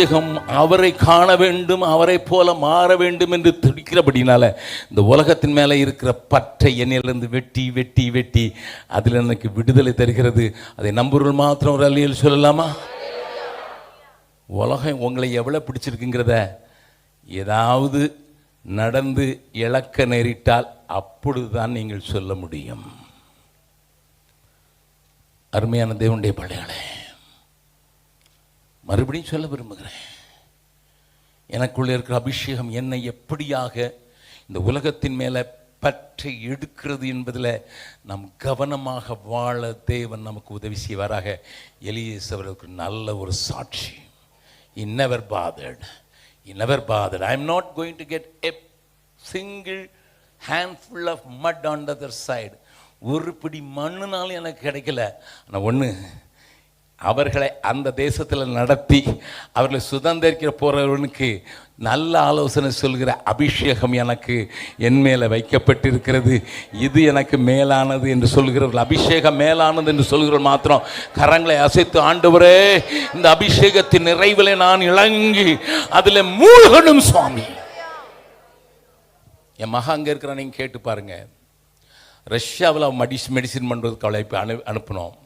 அபிஷேகம் அவரை காண வேண்டும் அவரை போல மாற வேண்டும் என்று துடிக்கிறபடினால இந்த உலகத்தின் மேலே இருக்கிற பற்றை என்னிலிருந்து வெட்டி வெட்டி வெட்டி அதில் எனக்கு விடுதலை தருகிறது. அதை நம்புறவர்கள் மாத்திரம் ஒரு அல்லியல் சொல்லலாமா? உலகம் உங்களை எவ்வளோ பிடிச்சிருக்குங்கிறத ஏதாவது நடந்து இழக்க நேரிட்டால் அப்பொழுதுதான் நீங்கள் சொல்ல முடியும். அருமையான தேவனுடைய பள்ளிகளே மறுபடியும் சொல்ல விரும்புகிறேன். எனக்குள்ளே இருக்கிற அபிஷேகம் என்னை எப்படியாக இந்த உலகத்தின் மேலே பற்றை எடுக்கிறது என்பதில் நாம் கவனமாக வாழ தேவன் நமக்கு உதவி செய்வாராக. எலியேசு அவர்களுக்கு நல்ல ஒரு சாட்சி. In never bothered in never bothered I am not going to get a single handful of mud on the side ஒரு பிடி மண்ணுனாலும் எனக்கு கிடைக்கல. ஆனால் ஒன்று அவர்களை அந்த தேசத்தில் நடத்தி அவர்களை சுதந்திரிக்க போகிறவனுக்கு நல்ல ஆலோசனை சொல்கிற அபிஷேகம் எனக்கு என் மேலே வைக்கப்பட்டிருக்கிறது. இது எனக்கு மேலானது என்று சொல்கிறவர்கள் அபிஷேகம் மேலானது என்று சொல்கிறவர்கள் மாத்திரம் கரங்களை அசைத்து ஆண்டவரே இந்த அபிஷேகத்தின் நிறைவில் நான் இழங்கி அதில் மூழ்கணும் சுவாமி. என் மகா அங்கே இருக்கிற நீங்கள் கேட்டு பாருங்க. ரஷ்யாவில் மெடிஸ் மெடிசின் பண்ணுறதுக்கு அவளை அனு அனுப்பினோம்.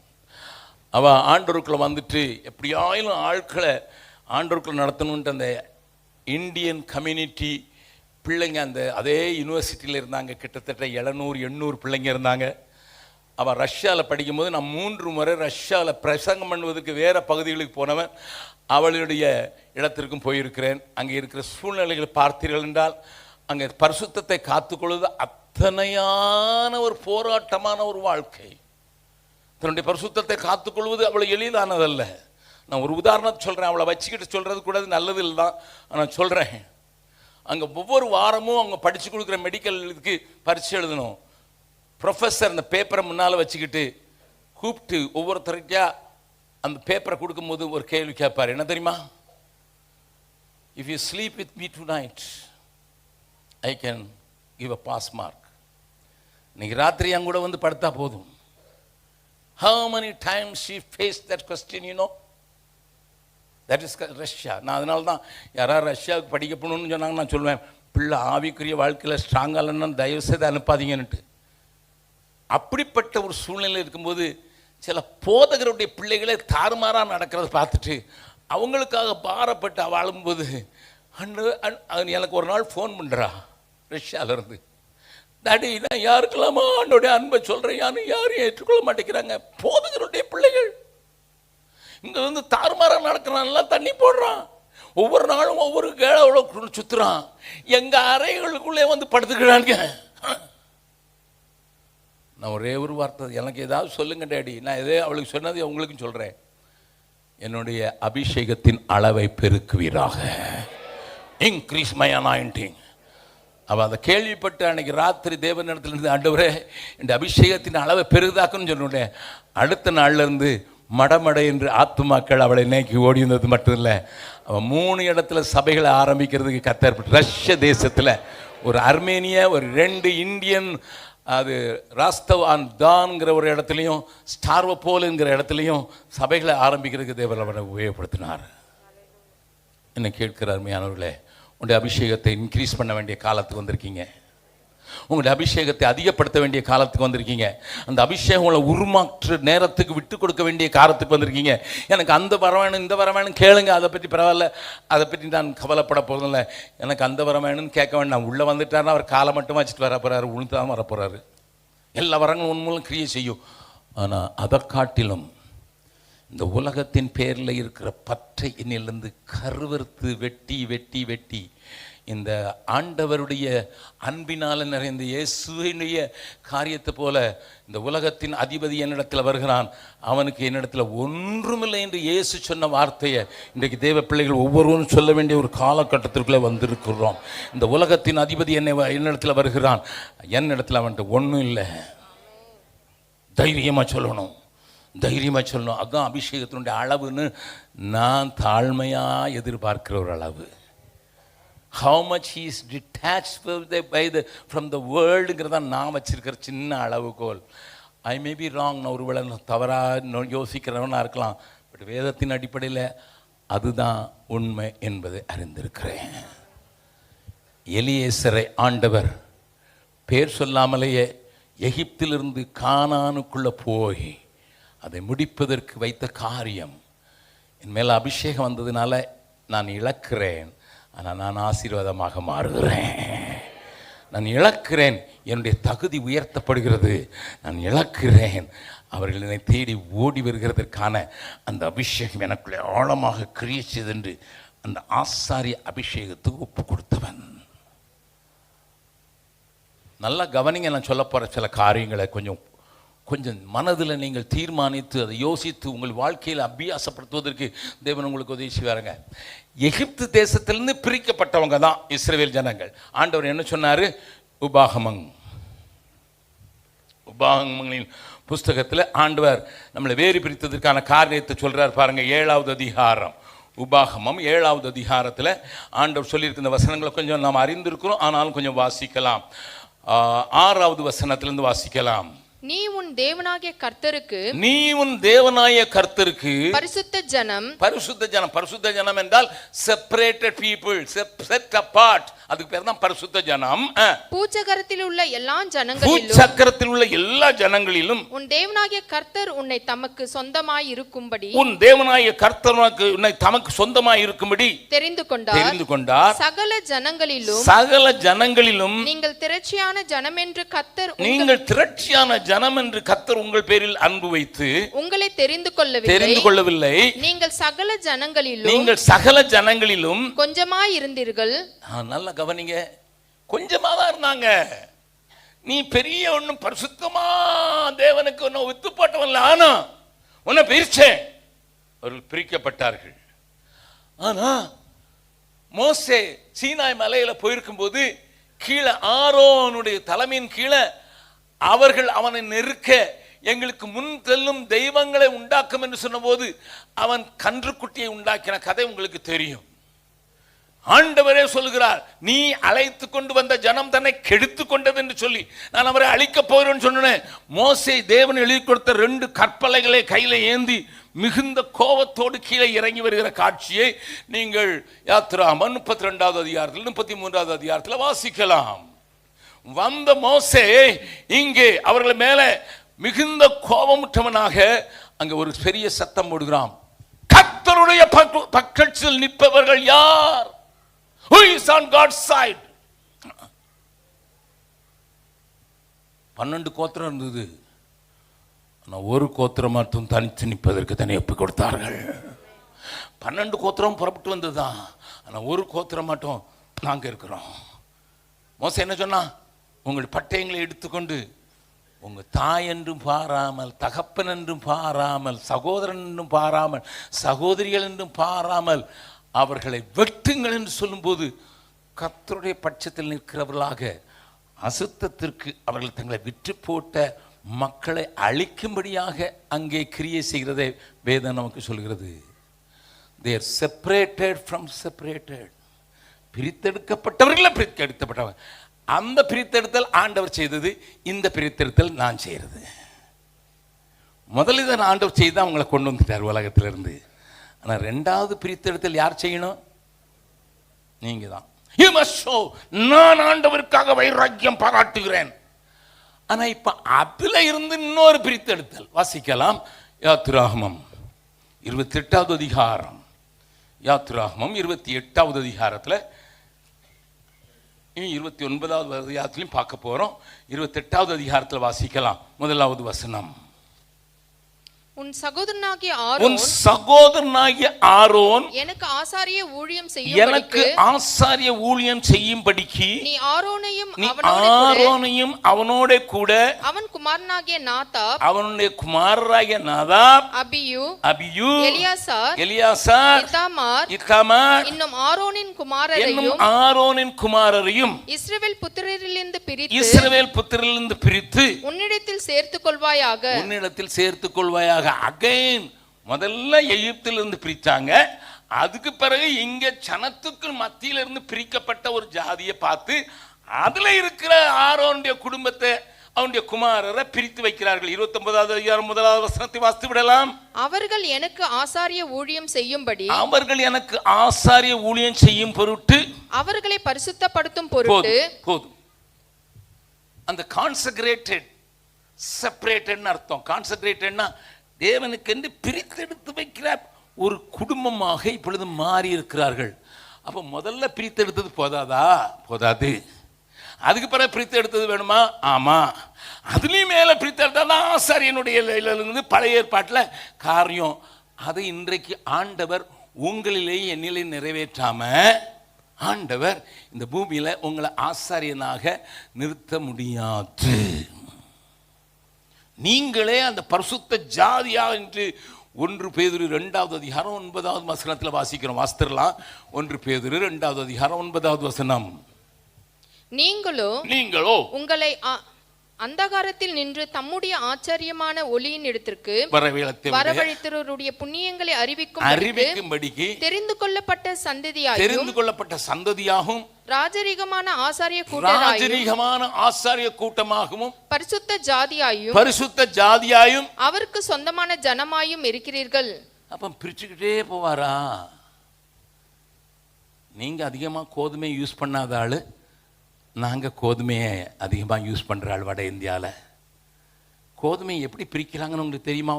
அவள் ஆண்டோருக்குள்ள வந்துட்டு எப்படியாயிலும் ஆட்களை ஆண்டோருக்குள்ள நடத்தணுன்ட்டு அந்த இந்தியன் கம்யூனிட்டி பிள்ளைங்க அந்த அதே யூனிவர்சிட்டியில் இருந்தாங்க. கிட்டத்தட்ட எழுநூறு எண்ணூறு பிள்ளைங்க இருந்தாங்க. அவன் ரஷ்யாவில் படிக்கும்போது நான் மூன்று முறை ரஷ்யாவில் பிரசங்கம் பண்ணுவதற்கு வேறு பகுதிகளுக்கு போனவன். அவளுடைய இடத்திற்கும் போயிருக்கிறேன். அங்கே இருக்கிற சூழ்நிலைகளை பார்த்தீர்கள் என்றால் அங்கே பரிசுத்தத்தை காத்துக்கொள்வது அத்தனையான ஒரு போராட்டமான ஒரு வாழ்க்கை. தன்னுடைய பரிசுத்தத்தை காத்துக்கொள்வது அவ்வளோ எளிதானதல்ல. நான் ஒரு உதாரணத்தை சொல்கிறேன் அவளை வச்சுக்கிட்டு சொல்கிறது கூட நல்லது இல்லை தான். நான் சொல்கிறேன் அங்கே ஒவ்வொரு வாரமும் அவங்க படித்து கொடுக்குற மெடிக்கல் இதுக்கு பரிசு எழுதணும். ப்ரொஃபஸர் அந்த பேப்பரை முன்னால் வச்சுக்கிட்டு கூப்பிட்டு ஒவ்வொருத்தருக்கா அந்த பேப்பரை கொடுக்கும்போது ஒரு கேள்வி கேட்பார். என்ன தெரியுமா? If you sleep with me tonight I can give a pass mark இன்னைக்கு ராத்திரி என் கூட வந்து படுத்தா போதும். How many times she faced that question, you know? That is Russia நான் அதனால தான் யாராவது ரஷ்யாவுக்கு படிக்க போகணும்னு சொன்னாங்க நான் சொல்லுவேன் பிள்ளை ஆவிக்குரிய வாழ்க்கையில் ஸ்ட்ராங்காக இல்லைன்னா தயவு செய்து அனுப்பாதீங்கன்னுட்டு. அப்படிப்பட்ட ஒரு சூழ்நிலை இருக்கும்போது சில போதகருடைய பிள்ளைகளே தாறுமாறாக நடக்கிறத பார்த்துட்டு அவங்களுக்காக பாரப்பட்டு வாழும்போது அன்று அன் எனக்கு ஒரு நாள் ஃபோன் பண்ணுறா ரஷ்யாவிலேருந்து. டாடி நான் யாருக்கெல்லாமா ஆண்டோடைய அன்பை சொல்கிறேன் யாரும் யாரும் ஏற்றுக்கொள்ள மாட்டேங்கிறாங்க. போதகருடைய பிள்ளைகள். இங்கே வந்து தாறுமாறாக நடக்கிறான்லாம் தண்ணி போடுறான். ஒவ்வொரு நாளும் ஒவ்வொரு கேளவுல சுற்றுறான் எங்கள் அறைகளுக்குள்ளே வந்து படுத்துக்கிறானுங்க. நான் ஒரே ஒரு வார்த்தை எனக்கு ஏதாவது சொல்லுங்க டேடி. நான் எதே அவளுக்கு சொன்னது உங்களுக்கும் சொல்கிறேன் என்னுடைய அபிஷேகத்தின் அளவை பெருக்குவீராக. இன்க்ரீஸ் மை அனாயிண்டிங் அவள் அதை கேள்விப்பட்டு அன்னைக்கு ராத்திரி தேவன் ஆண்டவரே இந்த அபிஷேகத்தின் அளவை பெரிதாக்குன்னு சொன்னோடனே அடுத்த நாள்லேருந்து மடமடை மடமட என்று ஆத்துமாக்கள் அவளை நேக்கி ஓடி இருந்தது மட்டும் இல்லை. அவன் மூணு இடத்துல சபைகளை ஆரம்பிக்கிறதுக்கு கத்தேற்பட்டு ரஷ்ய தேசத்தில் ஒரு அர்மேனிய ஒரு ரெண்டு இந்தியன் அது ராஸ்தவான் தான்ங்கிற ஒரு இடத்துலையும் ஸ்டார்வப்போலுங்கிற இடத்துலையும் சபைகளை ஆரம்பிக்கிறதுக்கு தேவர் அவரை உபயோகப்படுத்தினார். என்ன கேட்கிற அருமையானவர்களே? உங்களுடைய அபிஷேகத்தை இன்க்ரீஸ் பண்ண வேண்டிய காலத்துக்கு வந்திருக்கீங்க. உங்களுடைய அபிஷேகத்தை அதிகப்படுத்த வேண்டிய காலத்துக்கு வந்திருக்கீங்க. அந்த அபிஷேகம் உங்களை உருமாற்று நேரத்துக்கு விட்டு கொடுக்க வேண்டிய காலத்துக்கு வந்திருக்கீங்க. எனக்கு அந்த வர வேணும் இந்த வர வேணும் கேளுங்க அதை பற்றி பரவாயில்ல. அதை பற்றி நான் கவலைப்பட போகிறதில்ல எனக்கு அந்த வர வேணும்னு கேட்க வேண்டாம். உள்ளே வந்துட்டார்னா அவர் காலை மட்டும் வச்சுட்டு வர போகிறாரு உளுந்து தான் வர போகிறாரு எல்லா வரங்களும் உன் மூலம் கிரியை செய்யும். ஆனால் அதை காட்டிலும் இந்த உலகத்தின் பேரில் இருக்கிற பற்றை என்னிலிருந்து கருவறுத்து வெட்டி வெட்டி வெட்டி இந்த ஆண்டவருடைய அன்பினால் நிறைந்த இயேசுவினுடைய காரியத்தை போல இந்த உலகத்தின் அதிபதி என்னிடத்தில் வருகிறான். அவனுக்கு என்னிடத்தில் ஒன்றுமில்லை என்று இயேசு சொன்ன வார்த்தையை இன்றைக்கு தேவ பிள்ளைகள் ஒவ்வொருவரும் சொல்ல வேண்டிய ஒரு காலகட்டத்திற்குள்ளே வந்திருக்கிறோம். இந்த உலகத்தின் அதிபதி என்னை என்னிடத்தில் வருகிறான். என்னிடத்தில் அவன்கிட்ட ஒன்றும் இல்லை. தைரியமாக சொல்லணும். தைரியமாக சொல்லணும். அதுதான் அபிஷேகத்தினுடைய அளவுன்னு நான் தாழ்மையாக எதிர்பார்க்கிற ஒரு அளவு. How much he's detach by the from the வேர்ல்டுங்கிறத நான் வச்சுருக்கிற சின்ன அளவுகோல். ஐ மே பி ராங் நான் ஒருவேளை தவறாக யோசிக்கிறவனாக இருக்கலாம். பட் வேதத்தின் அடிப்படையில் அதுதான் உண்மை என்பதை அறிந்திருக்கிறேன். எலியேசரை ஆண்டவர் பேர் சொல்லாமலேயே எகிப்திலிருந்து காணானுக்குள்ளே போய் அதை முடிப்பதற்கு வைத்த காரியம். என் மேலே அபிஷேகம் வந்ததுனால நான் இழக்கிறேன். ஆனால் நான் ஆசீர்வாதமாக மாறுகிறேன். நான் இழக்கிறேன். என்னுடைய தகுதி உயர்த்தப்படுகிறது. நான் இழக்கிறேன். அவர்கள் என்னை தேடி ஓடி வருகிறதற்கான அந்த அபிஷேகம் எனக்குள்ளே ஆழமாக கிரியச்சது என்று அந்த ஆசாரிய அபிஷேகத்துக்கு ஒப்பு கொடுத்தவன். நல்லா கவனிங்க நான் சொல்ல போகிற சில காரியங்களை கொஞ்சம் கொஞ்சம் மனதில் நீங்கள் தீர்மானித்து அதை யோசித்து உங்கள் வாழ்க்கையில் அபியாசப்படுத்துவதற்கு தேவன் உங்களுக்கு உதவி செய்வாருங்க. எகிப்து தேசத்திலிருந்து பிரிக்கப்பட்டவங்க தான் இஸ்ரேல் ஜனங்கள். ஆண்டவர் என்ன சொன்னார்? உபாகமங். உபாகமங்களின் புஸ்தகத்தில் ஆண்டவர் நம்மளை வேறு பிரித்ததற்கான காரியத்தை சொல்கிறார் பாருங்கள் ஏழாவது அதிகாரம். உபாகமம் ஏழாவது அதிகாரத்தில் ஆண்டவர் சொல்லியிருக்கிற இந்த வசனங்களை கொஞ்சம் நாம் அறிந்திருக்கிறோம் ஆனாலும் கொஞ்சம் வாசிக்கலாம். ஆறாவது வசனத்திலேருந்து வாசிக்கலாம். நீ உன் தேவனாகிய கர்த்தருக்கு நீ உன் தேவனாய கர்த்தருக்கு பரிசுத்த ஜனம் பரிசுத்த ஜனம் பரிசுத்த ஜனம் என்றால் செப்பரேட்டட் பீப்புள் செட் அப்பார்ட் அதுக்கு பேர் தான் பரிசுத்த ஜனம். ஆ. பூச்சகரத்தில் உள்ள எல்லா ஜனங்களிலும் பூச்சக்கரத்தில் உள்ள எல்லா ஜனங்களிலும் உன் தேவனாகிய கர்த்தர் உன்னை தமக்கு சொந்தமாய் இருக்கும்படி உன் தேவனாய கர்த்தனுக்கு உன்னை தமக்கு சொந்தமாய் இருக்கும்படி தெரிந்து கொண்டார். தெரிந்து கொண்டார். சகல ஜனங்களிலும் சகல ஜனங்களிலும் நீங்கள் திரட்சியான ஜனம் என்று கர்த்தர் நீங்கள் திரட்சியான ஜனம் என்று கர்த்தர் உங்கள் பேரில் அன்பு வைத்து உங்களை தெரிந்து கொள்ளவில்லை. தெரிந்து கொள்ளவில்லை. நீங்கள் சகல ஜனங்களிலும் நீங்கள் சகல ஜனங்களிலும் கொஞ்சமாய் இருந்தீர்கள். நல்லா கவனிங்க. கொஞ்சமா தான் இருந்தாங்க. நீ பெரிய ஒண்ணும் பரிசுத்தமா தேவனுக்கு ஒன்னும் வித்து போட்டவன்ல ஆனா உன்னை பிரிச்சேன். அவர்கள் பிரிக்கப்பட்டார்கள். ஆனா மோசே சீனாய் மலையில போயிருக்கும்போது கீழே ஆரோனுடைய தலைமையின் கீழே அவர்கள் அவனை நெருக்க எங்களுக்கு முன் செல்லும் தெய்வங்களை உண்டாக்கும் என்று சொன்னபோது அவன் கன்றுக்குட்டியை உண்டாக்கின கதை உங்களுக்கு தெரியும். ஆண்டவரே சொல்கிறார் நீ அழைத்து கொண்டு வந்த ஜனம் தன்னை கெடுத்து கொண்டது என்று சொல்லி நான் அவரை அழிக்கப் போகிறேன்னு சொன்னேன். மோசை தேவன் எழுதி கொடுத்த ரெண்டு கற்பலைகளை கையில் ஏந்தி மிகுந்த கோபத்தோடு கீழே இறங்கி வருகிற காட்சியை நீங்கள் யாத்ராமன் முப்பத்தி ரெண்டாவது அதிகாரத்தில் முப்பத்தி மூன்றாவது அதிகாரத்தில் வாசிக்கலாம். வந்த மோசே இங்கே அவர்கள் மேலே மிகுந்த கோபமுற்றவனாக அங்கே ஒரு பெரிய சத்தம் போடுகிறான். கத்தருடைய பக்க- பக்கத்தில் நிற்பவர்கள் யார்? Who is on God side பன்னெண்டு கோத்திரம் இருந்தது. ஆனால் ஒரு கோத்திரம் மட்டும் தனித்து நிற்பதற்கு தனி ஒப்பு கொடுத்தார்கள். பன்னெண்டு கோத்திரம் புறப்பட்டு வந்ததுதான். ஆனால் ஒரு கோத்திரம் மட்டும் நாங்கள் இருக்கிறோம். மோசம் என்ன சொன்னா உங்கள் பட்டயங்களை எடுத்துக்கொண்டு உங்கள் தாய் என்றும் பாராமல் தகப்பன் என்றும் பாராமல் சகோதரன் என்றும் பாராமல் சகோதரிகள் என்றும் பாராமல் அவர்களை வெட்டுங்கள் என்று சொல்லும்போது கத்தருடைய பட்சத்தில் நிற்கிறவர்களாக அசுத்தத்திற்கு அவர்கள் தங்களை விற்று போட்ட மக்களை அழிக்கும்படியாக அங்கே கிரியை செய்கிறதை வேதம் நமக்கு சொல்கிறது. தேர் செப்பரேட்டட் ஃப்ரம் செப்பரேட்டட் பிரித்தெடுக்கப்பட்டவர்களை பிரித்தெடுக்கப்பட்டவங்க அந்த பிரித்தெடுத்தல் ஆண்டவர் செய்தது இந்த பிரித்தெடுத்தல் நான் செய்கிறது முதல்ல இதை நான் ஆண்டவர் செய்து தான் அவங்களை கொண்டு வந்துட்டார் உலகத்திலிருந்து. ஆனால் ரெண்டாவது பிரித்தெடுத்தல் யார் செய்யணும்? நீங்கள் தான். நான் ஆண்டவருக்காக வைராக்கியம் பாராட்டுகிறேன். ஆனால் இப்போ அதில் இருந்து இன்னொரு பிரித்தெடுத்தல். வாசிக்கலாம். யாத்ராகமம் இருபத்தி எட்டாவது அதிகாரம். யாத்ராகமம் இருபத்தி எட்டாவது அதிகாரத்தில் இருபத்தி ஒன்பதாவது அதிகாரத்திலையும் பார்க்க போகிறோம் இருபத்தெட்டாவது அதிகாரத்தில் வாசிக்கலாம். முதலாவது வசனம். உன் சகோதரனாகிய உன் ஆரோன் சகோதரனாகிய ஆரோன் எனக்கு ஆசாரிய ஊழியம் எனக்கு செய்யும் ஆசாரிய ஊழியம் செய்யும்படிக்கு நீ ஆரோனையும் நீ ஆரோனையும் அவனோட கூட அவன் குமாரனாகிய நாதாப் அவனுடைய குமாரராகிய Nadab Abihu Abihu Eleazar Eleazar Ithamar Ithamar இன்னும் ஆரோனின் குமாரரையும் ஆரோனின் குமாரரையும் இஸ்ரவேல் புத்திரரிலிருந்து பிரித்து இஸ்ரவேல் புத்திரிலிருந்து பிரித்து உன்னிடத்தில் சேர்த்துக் கொள்வாயாக உன்னிடத்தில் சேர்த்துக் கொள்வாயாக அகைன் முதல்ல எகிப்திலிருந்து பிரிச்சாங்க. அதுக்கு பிறகு இங்க ஜனத்துக்கு மத்தியில இருந்து பிரிக்கப்பட்ட ஒரு ஜாதியை பார்த்து அதுல இருக்கிற ஆரோனுடைய குடும்பத்தை அவனுடைய குமாரரை பிரித்து வைக்கிறார்கள். இருபத்தி ஒன்பதாவது அதிகாரம் முதலாவது வசனத்தை வாசித்து விடலாம். அவர்கள் எனக்கு ஆசாரிய ஊழியம் செய்யும்படி அவர்கள் எனக்கு ஆசாரிய ஊழியம் செய்யும் பொருட்டு அவர்களை பரிசுத்தப்படுத்தும் பொருட்டு போதும். போதும் அந்த கான்சக்ரேட்டட் செப்பரேட்டட்னு அர்த்தம். கான்சக்ரேட்டட்னா தேவனுக்கென்று பிரித்தெடுத்து வைக்கிற ஒரு குடும்பமாக இப்பொழுது மாறி இருக்கிறார்கள் அப்போ முதல்ல பிரித்தெடுத்தது போதாதா? போதாது. அதுக்கு பிறகு பிரித்து எடுத்தது வேணுமா? ஆமாம் அதுலேயும் மேலே பிரித்து எடுத்தால் தான் ஆசாரியனுடைய இருந்து பழைய ஏற்பாட்டில் காரியம். அதை இன்றைக்கு ஆண்டவர் உங்களிலே என்னிலே நிறைவேற்றாம ஆண்டவர் இந்த பூமியில் உங்களை ஆசாரியனாக நிறுத்த முடியாது. நீங்களே அந்த பரிசுத்த ஜாதியா என்று ஒன்று பேதுரு ரெண்டாவது அதிகாரம் ஒன்பதாவது வசனத்தில் வாசிக்கிறோம். வாசித்திரலாம். ஒன்று பேதுரு ரெண்டாவது அதிகாரம் ஒன்பதாவது வசனம். நீங்களோ நீங்களோ உங்களை அந்தகாரத்தில் நின்று தம்முடைய ஆச்சரியமான ஒளியின் இடத்திற்கு வரவழைத்தவருடைய புண்ணியங்களை அறிவிக்கும் அறிவிக்கும்படிக்கு தெரிந்து கொள்ளப்பட்ட சந்ததியாயும் தெரிந்து கொள்ளப்பட்ட சந்ததியாகவும் ராஜரிகமான ஆசாரிய ராஜரீகமான ஆசாரிய கூட்டமாகவும் பரிசுத்த ஜாதியாயும் பரிசுத்த ஜாதியாயும் அவருக்கு சொந்தமான ஜனமாயும் இருக்கிறீர்கள். அப்போ பிரிச்சுக்கிட்டே போவாரா? நீங்க அதிகமா கோதுமை யூஸ் பண்ணாத ஆளு. நாங்கள் கோதுமையை அதிகமாக யூஸ் பண்ணுற ஆள் வட இந்தியாவில் கோதுமையை எப்படி பிரிக்கிறாங்கன்னு உங்களுக்கு தெரியுமா?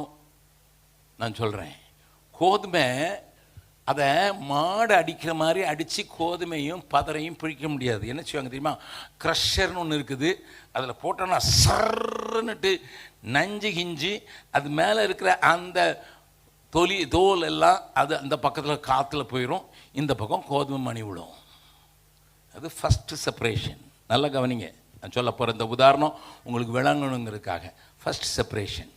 நான் சொல்கிறேன் கோதுமை அதை மாடு அடிக்கிற மாதிரி அடித்து கோதுமையும் பதறையும் பிரிக்க முடியாது. என்ன செய்வாங்க தெரியுமா? க்ரஷர்னு ஒன்று இருக்குது. அதில் போட்டோன்னா சர்ன்னுட்டு நஞ்சு கிஞ்சி அது மேலே இருக்கிற அந்த தொலி தோல் எல்லாம் அது அந்த பக்கத்தில் காற்றுல போயிடும் இந்த பக்கம் கோதுமை மணி விடும் அது ஃபஸ்ட்டு செப்பரேஷன் நல்லா கவனிங்க. நான் சொல்ல போகிற இந்த உதாரணம் உங்களுக்கு விளங்கணுங்கிறதுக்காக. ஃபஸ்ட் செப்பரேஷன்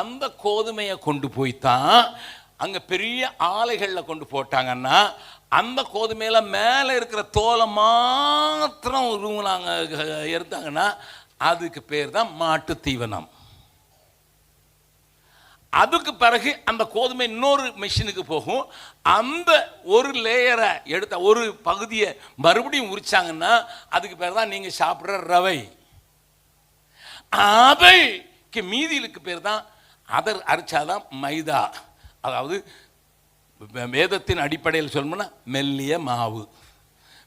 அந்த கோதுமையை கொண்டு போய் தான் அங்கே பெரிய ஆலைகளில் கொண்டு போட்டாங்கன்னா அந்த கோதுமையில் மேலே இருக்கிற தோலை மாத்திரம் உருவுனாங்க எடுத்தாங்கன்னா அதுக்கு பேர் தான் மாட்டு தீவனம் அதுக்கு பிறகு அந்த கோதுமை இன்னொரு மிஷினுக்கு போகும். அந்த ஒரு லேயரை எடுத்த ஒரு பகுதியை மறுபடியும் உரிச்சாங்கன்னா அதுக்கு பேர் தான் நீங்கள் சாப்பிட்ற ரவை. அதைக்கு மீதிலுக்கு பேர் தான் அதர் அரைச்சாதான் மைதா. அதாவது வேதத்தின் அடிப்படையில் சொல்லணும்னா மெல்லிய மாவு.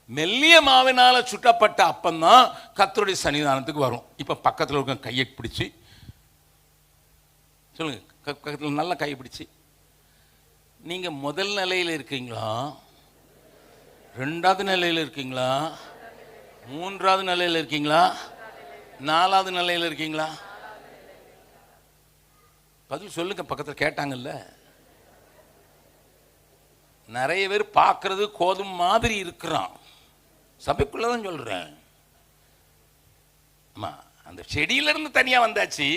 மெல்லிய மாவினால் சுட்டப்பட்ட அப்பந்தான் கத்தருடைய சன்னிதானத்துக்கு வரும். இப்போ பக்கத்தில் இருக்க கையை பிடிச்சி சொல்லுங்கள் பக்கத்தில் நல்லா கையை பிடிச்சி. முதல் நிலையில் இருக்கீங்களா? ரெண்டாவது நிலையில் இருக்கீங்களா? மூன்றாவது நிலையில் இருக்கீங்களா? நாலாவது நிலையில் இருக்கீங்களா? பதில் சொல்லுங்க பக்கத்தில் கேட்டாங்கல்ல. நிறைய பேர் பார்க்கறது கோதும் மாதிரி இருக்கிறான். சபைக்குள்ளே தான் சொல்கிறேன் ஆமாம் அந்த செடியிலேருந்து தனியாக வந்தாச்சு.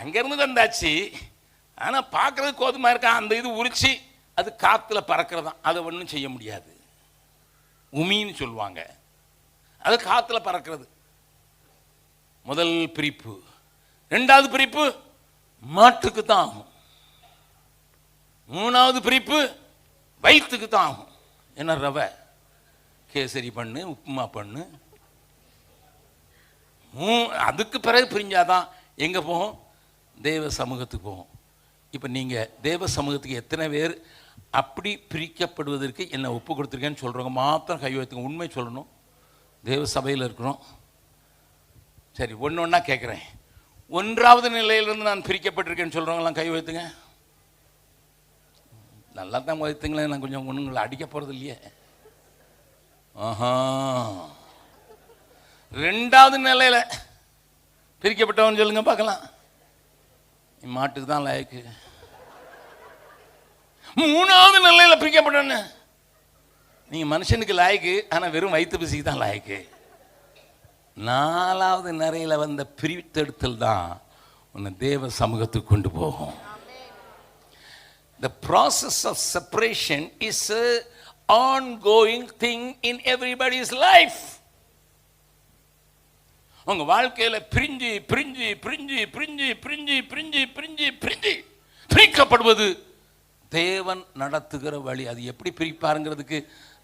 அங்கேருந்து வந்தாச்சு. ஆனால் பார்க்கறது கோதுமை இருக்கான் அந்த இது உரிச்சு அது காற்றுல பறக்கிறதான் அதை ஒன்றும் செய்ய முடியாது. உமின்னு சொல்லுவாங்க. அது காற்றுல பறக்கிறது. முதல் பிரிப்பு. ரெண்டாவது பிரிப்பு மாட்டுக்கு தான் ஆகும். மூணாவது பிரிப்பு வயிற்றுக்கு தான் ஆகும். என்ன ரவை? கேசரி பண்ணு உப்புமா பண்ணு. மூ அதுக்கு பிறகு பிரிஞ்சாதான் எங்கே போகும்? தேவ சமூகத்துக்கு போவோம். இப்போ நீங்கள் தேவ சமூகத்துக்கு எத்தனை பேர் அப்படி பிரிக்கப்படுவதற்கு என்னை ஒப்பு கொடுத்துருக்கேன்னு சொல்கிறவங்க மாத்திரம் கை உண்மை சொல்லணும். தேவ சபையில் இருக்கிறோம். சரி ஒன்று ஒன்றா கேட்குறேன் ஒன்றாவது நிலையிலிருந்து நான் பிரிக்கப்பட்டிருக்கேன்னு சொல்கிறவங்களாம் கை வைத்துங்க. நல்லா தான் வைத்துங்களேன். நான் கொஞ்சம் ஒன்றுங்களை அடிக்க போகிறது இல்லையே. ஆஹா. ரெண்டாவது நிலையில் பிரிக்கப்பட்டவன் சொல்லுங்க பார்க்கலாம். மாட்டுக்கு தான் லாய்க்கு. மூணாவது நிலையில் பிரிக்கப்பட்டவன நீங்கள் மனுஷனுக்கு லாய்க்கு ஆனால் வெறும் வயிற்று பிசிக்கு தான் லாய்க்கு. நாலாவது நிறையில் வந்த பிரித்தெடுத்தல் தான் உன்னை தேவ சமூகத்துக்கு கொண்டு போகும். The process of of is on going thing in in is life உங்க வாழ்க்கையில பிரிஞ்சு பிரிஞ்சு பிரிஞ்சு பிரிஞ்சு பிரிஞ்சு பிரிஞ்சு பிரிஞ்சு பிரிஞ்சு பிரிக்கப்படுவது தேவன் நடத்துகிற வழி. அது எப்படி பிரிப்பாருங்கிறதுக்கு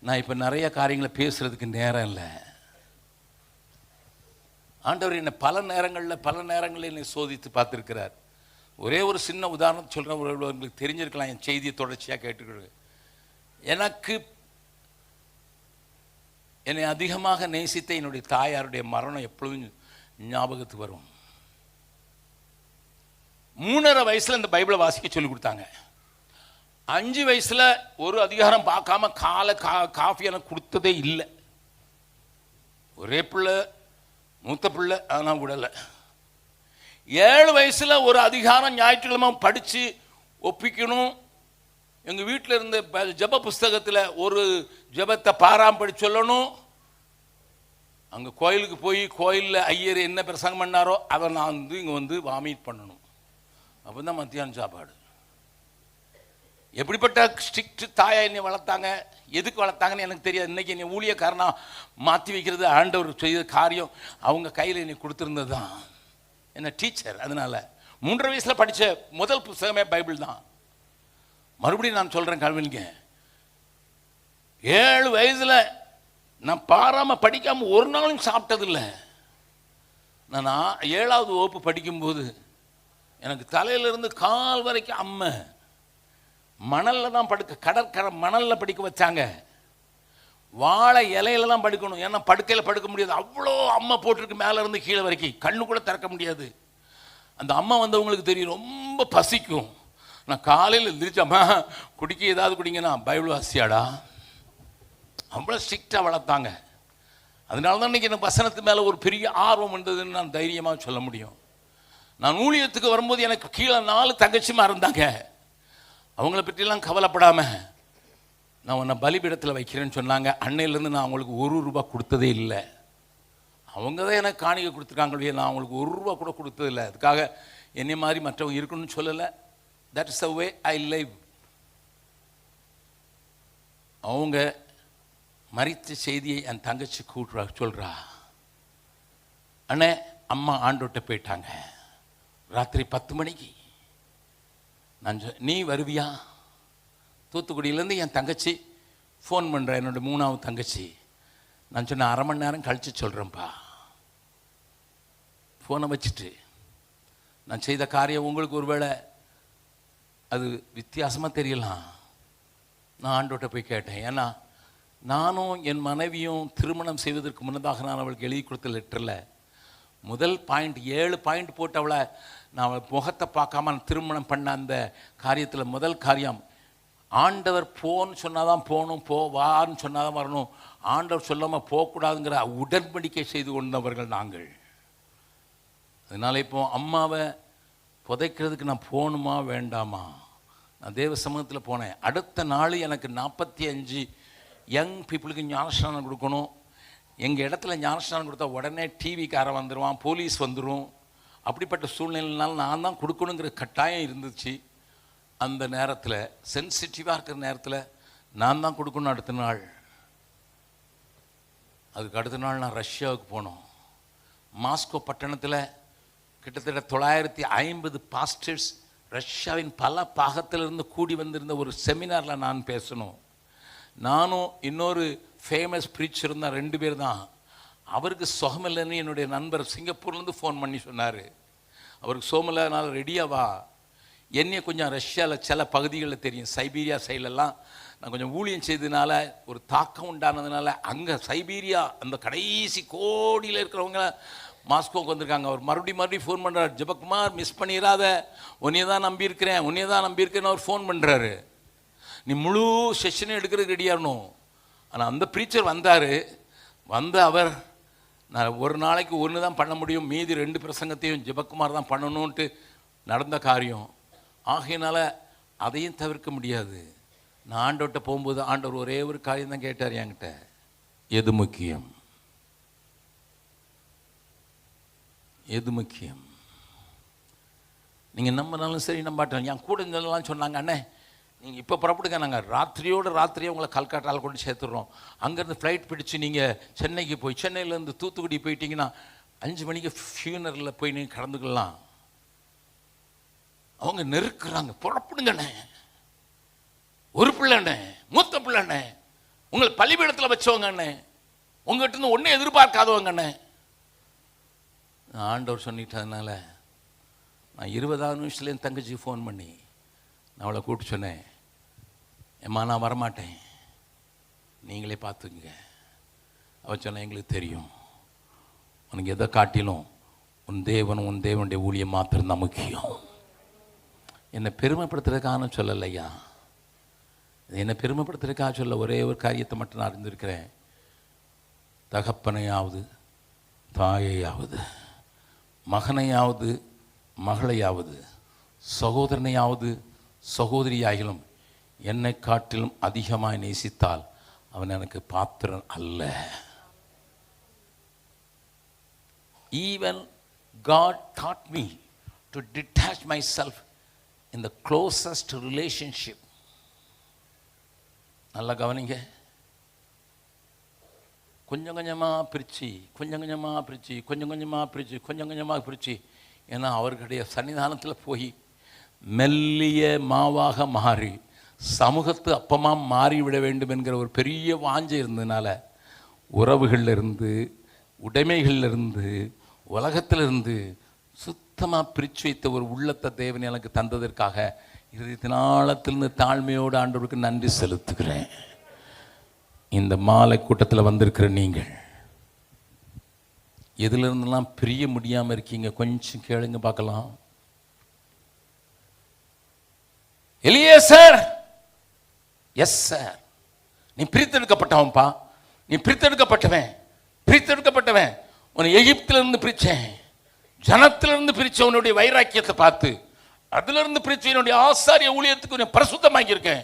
நான் இப்போ நிறைய காரியங்களை பேசுறதுக்கு நேரம் இல்லை. ஆண்டவர் என்னை பல நேரங்களில் பல நேரங்களில் என்னை சோதித்து பார்த்துருக்கிறார். ஒரே ஒரு சின்ன உதாரணம் சொல்கிறேன் உங்களுக்கு தெரிஞ்சிருக்கலாம் என் செய்தியை தொடர்ச்சியாக கேட்டுக்கிறது எனக்கு என்னை அதிகமாக நேசித்த என்னுடைய தாயாருடைய மரணம் எப்பொழுதும் ஞாபகத்துக்கு வரும். மூணரை வயசில் இந்த பைபிளை வாசிக்க சொல்லி கொடுத்தாங்க. அஞ்சு வயசில் ஒரு அதிகாரம் பார்க்காம காலை கா காஃபி எனக்கு கொடுத்ததே இல்லை. ஒரே பிள்ளை மூத்த பிள்ளை ஆனால் விடலை. ஏழு வயசில் ஒரு அதிகாரம் ஞாயிற்றுக்கிழமை படித்து ஒப்பிக்கணும் எங்கள் வீட்டில் இருந்த ப- ஜெப புஸ்தகத்தில் ஒரு ஜெபத்தை பாராம்படி சொல்லணும். அங்கே கோயிலுக்கு போய் கோயிலில் ஐயர் என்ன பிரசங்கம் பண்ணாரோ அதை நான் வந்து இங்கே வந்து வாமிட் பண்ணணும். அப்போ தான் மத்தியானம் சாப்பாடு. எப்படிப்பட்ட ஸ்ட்ரிக்ட் தாயா என்னை வளர்த்தாங்க? எதுக்கு வளர்த்தாங்கன்னு எனக்கு தெரியாது. இன்னைக்கு என்னை ஊழியக்காரனா மாற்றி வைக்கிறது ஆண்டவர் செய்த காரியம் அவங்க கையில் என்னை கொடுத்துருந்தது தான் என்ன டீச்சர் அதனால. மூன்றரை வயசில் படித்த முதல் புஸ்தகமே பைபிள் தான். மறுபடியும் நான் சொல்கிறேன் கல்விங்க ஏழு வயசில் நான் பாராமல் படிக்காமல் ஒரு நாளும் சாப்பிட்டதில்லை. நான் ஏழாவது வகுப்பு படிக்கும்போது எனக்கு தலையிலிருந்து கால் வரைக்கும் அம்மை. மணலில் தான் படுக்க கடற்கரை மணலில் படிக்க வச்சாங்க. வாழை இலையில தான் படுக்கணும். ஏன்னா படுக்கையில் படுக்க முடியாது. அவ்வளோ அம்மா போட்டிருக்கு மேலே இருந்து கீழே வரைக்கும். கண்ணு கூட திறக்க முடியாது. அந்த அம்மா வந்தவங்களுக்கு தெரியும் ரொம்ப பசிக்கும். நான் காலையில் எழுந்திரிச்சம்மா குடிக்க ஏதாவது குடிங்கன்னா பைபிள் வாசியாடா? அவ்வளோ ஸ்ட்ரிக்டாக வளர்த்தாங்க. அதனால தான் இன்றைக்கி எனக்கு வசனத்து மேலே ஒரு பெரிய ஆர்வம் வந்ததுன்னு நான் தைரியமாக சொல்ல முடியும். நான் ஊழியத்துக்கு வரும்போது எனக்கு கீழே நாலு தங்கச்சிமா இருந்தாங்க. அவங்கள பற்றிலாம் கவலைப்படாமல் நான் உன்னை பலிபீடத்தில் வைக்கிறேன்னு சொன்னாங்க. அன்னையிலேருந்து நான் அவங்களுக்கு ஒரு ரூபா கொடுத்ததே இல்லை. அவங்க தான் எனக்கு காணிக்கை கொடுத்துருக்காங்க நான் அவங்களுக்கு ஒரு ரூபா கூட கொடுத்ததில்லை. அதுக்காக என்னை மாதிரி மற்றவங்க இருக்கணும்னு சொல்லலை. That is the way I live அவங்க மறித்த செய்தியை என் தங்கச்சி கூட்டுறா சொல்கிறா அண்ணே அம்மா ஆண்டோட்ட போயிட்டாங்க. ராத்திரி பத்து மணிக்கு. நான் நீ வருவியா? தூத்துக்குடியிலேருந்து என் தங்கச்சி ஃபோன் பண்ணுறேன் என்னோட மூணாவது தங்கச்சி. நான் சொன்ன அரை மணி நேரம் கழித்து சொல்கிறேன்ப்பா ஃபோனை வச்சுட்டு நான் செய்த காரியம் உங்களுக்கு ஒருவேளை அது வித்தியாசமாக தெரியலாம். நான் ஆண்டோட்ட போய் கேட்டேன். ஏன்னா நானும் என் மனைவியும் திருமணம் செய்வதற்கு முன்னதாக நான் அவளுக்கு எழுதி கொடுத்த லெட்டரில் முதல் பாயிண்ட் ஏழு பாயிண்ட் போட்டு அவளை நான் அவள் முகத்தை பார்க்காம திருமணம் பண்ண அந்த காரியத்தில் முதல் காரியம் ஆண்டவர் போன்னு சொன்னால் தான் போகணும் போ வான்னு சொன்னால் தான் வரணும். ஆண்டவர் சொல்லாமல் போகக்கூடாதுங்கிற உடன்படிக்கை செய்து கொண்டவர்கள் நாங்கள். அதனால இப்போ அம்மாவை புதைக்கிறதுக்கு நான் போகணுமா வேண்டாமா? நான் தேவ சமூகத்தில் போனேன். அடுத்த நாள் எனக்கு நாற்பத்தி அஞ்சு யங் பீப்புளுக்கு ஞானஸ்நானம் கொடுக்கணும். எங்கள் இடத்துல ஞானஸ்நானம் கொடுத்தா உடனே டிவிக்காரன் வந்துடுவான் போலீஸ் வந்துடும் அப்படிப்பட்ட சூழ்நிலைனால நான் தான் கொடுக்கணுங்கிற கட்டாயம் இருந்துச்சு. அந்த நேரத்தில் சென்சிட்டிவாக இருக்கிற நேரத்தில் நான் தான் கொடுக்கணும் அடுத்த நாள். அதுக்கு அடுத்த நாள் நான் ரஷ்யாவுக்கு போனோம். மாஸ்கோ பட்டணத்தில் கிட்டத்தட்ட தொள்ளாயிரத்தி ஐம்பது பாஸ்டர்ஸ் ரஷ்யாவின் பல பாகத்திலிருந்து கூடி வந்திருந்த ஒரு செமினாரில் நான் பேசணும். நானும் இன்னொரு ஃபேமஸ் ப்ரீச்சர் இருந்தால் ரெண்டு பேர் தான். அவருக்கு சுகமில்லைன்னு என்னுடைய நண்பர் சிங்கப்பூர்லேருந்து ஃபோன் பண்ணி சொன்னார். அவருக்கு சோமில்லாதனால ரெடியாவா என்னையை என்னைய கொஞ்சம் ரஷ்யாவில் சில பகுதிகளில் தெரியும். சைபீரியா சைட்லலாம் நான் கொஞ்சம் ஊழியம் செய்ததுனால ஒரு தாக்கம் உண்டானதுனால அங்கே சைபீரியா அந்த கடைசி கோடியில் இருக்கிறவங்க மாஸ்கோக்கு வந்திருக்காங்க. அவர் மறுபடியும் மறுபடியும் ஃபோன் பண்ணுறாரு ஜெபக்குமார் மிஸ் பண்ணிடாத. உன்னையே தான் நம்பியிருக்கிறேன். உன்னைய தான் நம்பியிருக்கேன்னு அவர் ஃபோன் பண்ணுறாரு நீ முழு செஷனும் எடுக்கிறதுக்கு ரெடியாகணும் ஆனால் அந்த ப்ரீச்சர் வந்தார். வந்த அவர் நான் ஒரு நாளைக்கு ஒன்று தான் பண்ண முடியும். மீதி ரெண்டு பிரசங்கத்தையும் ஜெபக்குமார் தான் பண்ணணுன்ட்டு நடந்த காரியம். ஆகையினால் அதையும் தவிர்க்க முடியாது. நான் ஆண்டவர்கிட்ட போகும்போது ஆண்டவர் ஒரே ஒரு காரியம் தான் கேட்டார் என்கிட்ட. எது முக்கியம்? எது முக்கியம்? நீங்கள் நம்பினாலும் சரி நம்பாட்டோம் என் கூட இருந்ததெல்லாம் சொன்னாங்க அண்ணே நீங்கள் இப்போ புறப்படுங்க. நாங்கள் ராத்திரியோடு ராத்திரியே உங்களை கல்கட்டாவில் கொண்டு சேர்த்துடுறோம் அங்கேருந்து ஃப்ளைட் பிடிச்சு நீங்கள் சென்னைக்கு போய் சென்னையிலேருந்து தூத்துக்குடி போயிட்டீங்கன்னா அஞ்சு மணிக்கு ஃபியூனரில் போய் நீங்கள் கலந்துக்கலாம் அவங்க நெருக்கிறாங்க. புறப்படுங்கண்ணே ஒரு பிள்ளைண்ணே மூத்த பிள்ளைண்ணே உங்களை பள்ளிப்பீடத்தில் வச்சவங்க அண்ணே. இருந்து ஒன்றும் எதிர்பார்க்காதவங்க அண்ணே. ஆண்டவர் சொல்லிட்டதுனால நான் இருபதாவது நிமிஷத்துல என் தங்கச்சி ஃபோன் பண்ணி நான் அவளை கூப்பிட்டு சொன்னேன். ஏம்மா நான் வரமாட்டேன். நீங்களே பார்த்துக்குங்க. அவ சொன்னால் எங்களுக்கு தெரியும். உனக்கு எதை காட்டிலும் உன் தேவன் உன் தேவனுடைய ஊழியம் மாத்திரம்தான் முக்கியம். என்னை பெருமைப்படுத்துறதுக்கான சொல்லலையா? என்னை பெருமைப்படுத்துறதுக்காக சொல்ல ஒரே ஒரு காரியத்தை மட்டும் நான் அறிந்திருக்கிறேன். தகப்பனையாவது தாயையாவது. மகனையாவது மகளையாவது சகோதரனையாவது சகோதரியாகிலும் என்னை காட்டிலும் அதிகமாக நேசித்தால் அவன் எனக்கு பாத்திரன் அல்ல. Even God taught me to detach myself இந்த க்ளோசஸ்ட் ரிலேஷன்ஷிப் நல்லா கவனிங்க. கொஞ்சம் கொஞ்சமாக பிரித்து கொஞ்சம் கொஞ்சமாக பிரித்து கொஞ்சம் கொஞ்சமாக பிரித்து கொஞ்சம் கொஞ்சமாக பிரித்து ஏன்னா அவர்களுடைய சன்னிதானத்தில் போய் மெல்லிய மாவாக மாறி சமூகத்து அப்பமாக மாறிவிட வேண்டும் என்கிற ஒரு பெரிய வாஞ்சை இருந்ததுனால உறவுகளிலிருந்து இருந்து உலகத்திலிருந்து சுத்தமாக பிரித்து வைத்த ஒரு உள்ளத்தை தேவன் எனக்கு தந்ததற்காக இருதயத்தினாலத்திலிருந்து தாழ்மையோடு ஆண்டவருக்கு நன்றி செலுத்துகிறேன். இந்த மாலை கூட்டத்தில் வந்திருக்கிற நீங்கள். எதுலேருந்துலாம் பிரிய முடியாமல் இருக்கீங்க? கொஞ்சம் கேளுங்க பார்க்கலாம். எலியே சார்! Yes sir. நீ பிரித்தெடுக்கப்பட்டவன்பா? நீ பிரித்தெடுக்கப்பட்டவன். பிரித்தெடுக்கப்பட்டவன். உன்னை எகிப்திலிருந்து பிரித்தேன் ஜனத்திலிருந்து பிரித்த பிரிச்ச உன்னுடைய வைராக்கியத்தை பார்த்து அதிலிருந்து பிரித்து என்னுடைய ஆசாரிய ஊழியத்துக்கு உன்னை பரிசுத்தமாக்கியிருக்கேன்.